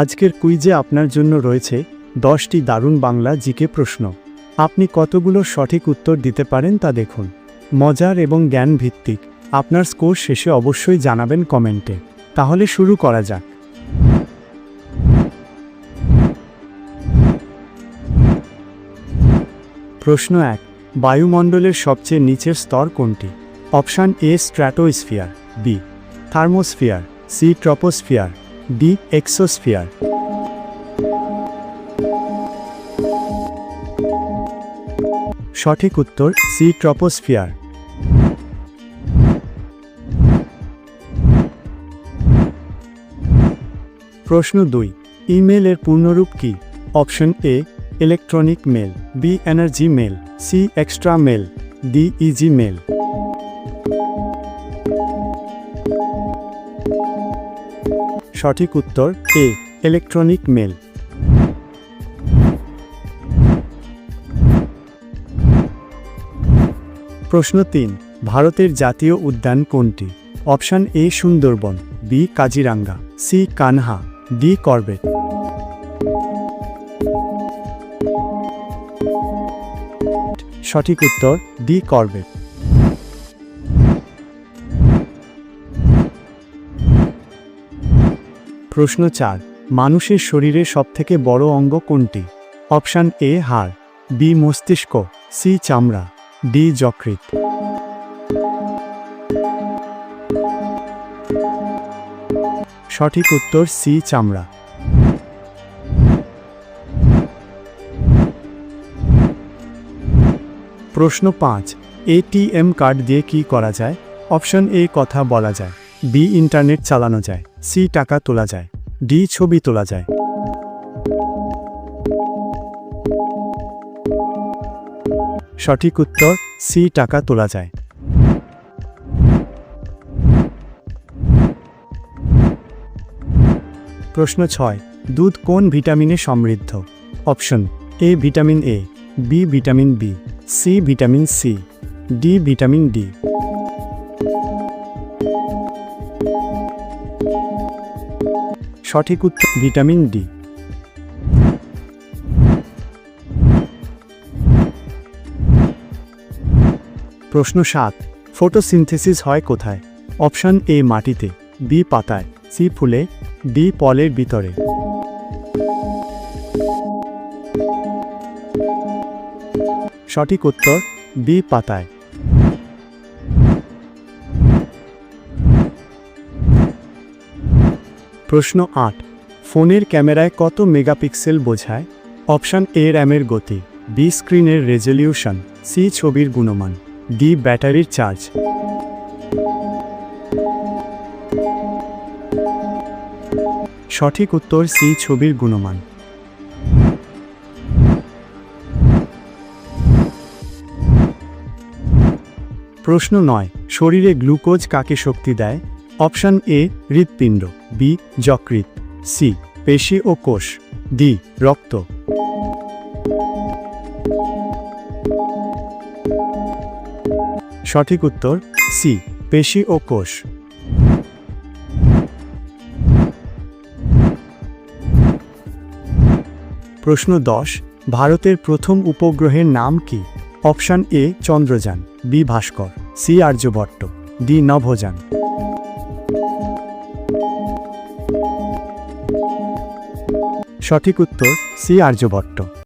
আজকের কুইজে আপনার জন্য রয়েছে দশটি দারুণ বাংলা জিকে প্রশ্ন। আপনি কতগুলো সঠিক উত্তর দিতে পারেন তা দেখুন। মজার এবং জ্ঞান ভিত্তিক আপনার স্কোর শেষে অবশ্যই জানাবেন কমেন্টে। তাহলে শুরু করা যাক। প্রশ্ন এক। বায়ুমণ্ডলের সবচেয়ে নিচের স্তর কোনটি? Option A stratosphere, B. Thermosphere, C troposphere. D exosphere. সঠিক উত্তর, সি ট্রপোস্ফিয়ার। প্রশ্ন দুই ইমেলের পূর্ণরূপ কি? Option A electronic mail B energy mail C extra mail D easy mail সঠিক উত্তর, এ ইলেকট্রনিক মেল প্রশ্ন তিন, ভারতের জাতীয় উদ্যান কোনটি? Option A, Sundarban, B, Kaziranga, C, Kanha, D, Corbett. সঠিক উত্তর, ডি, করবেট। প্রশ্ন চার, মানুষের শরীরে সবথেকে বড় অঙ্গ কোনটি? অপশান এ, হাড়। বি, মস্তিষ্ক। সি, চামড়া। ডি, যকৃৎ। সঠিক উত্তর সি, চামড়া। প্রশ্ন পাঁচ এটিএম কার্ড দিয়ে কি করা যায়? অপশন এ, কথা বলা যায়। বি, ইন্টারনেট চালানো যায়। সি টাকা তোলা যায়, ডি ছবি তোলা যায়। সঠিক উত্তর, সি টাকা তোলা যায়। প্রশ্ন ছয়, দুধ কোন ভিটামিনে সমৃদ্ধ? Option, A vitamin A, B vitamin B, C vitamin C, D vitamin D. সঠিক উত্তর, ভিটামিন ডি। প্রশ্ন সাত, ফটোসিনথেসিস হয় কোথায়? অপশন এ, মাটিতে, বি, পাতায়, সি, ফুলে, ডি, পলের ভিতরে। সঠিক উত্তর, বি, পাতায়। প্রশ্ন আট, ফোনের ক্যামেরায় কত মেগাপিক্সেল বোঝায়? অপশান এ, র্যামের গতি, বি, স্ক্রিনের রেজলিউশন, সি, ছবির গুণমান, ডি, ব্যাটারির চার্জ। সঠিক উত্তর সি, ছবির গুণমান। প্রশ্ন নয়, শরীরে গ্লুকোজ কাকে শক্তি দেয়? অপশান এ, হৃৎপিণ্ড, বি, যকৃৎ, সি, পেশি ও কোষ, ডি, রক্ত। সঠিক উত্তর, সি, পেশি ও কোষ। প্রশ্ন দশ, ভারতের প্রথম উপগ্রহের নাম কি? Option A, Chandrayaan, B, Bhaskara, C, Aryabhata, D, নভোযান। সঠিক উত্তর সি আর্যভট্ট।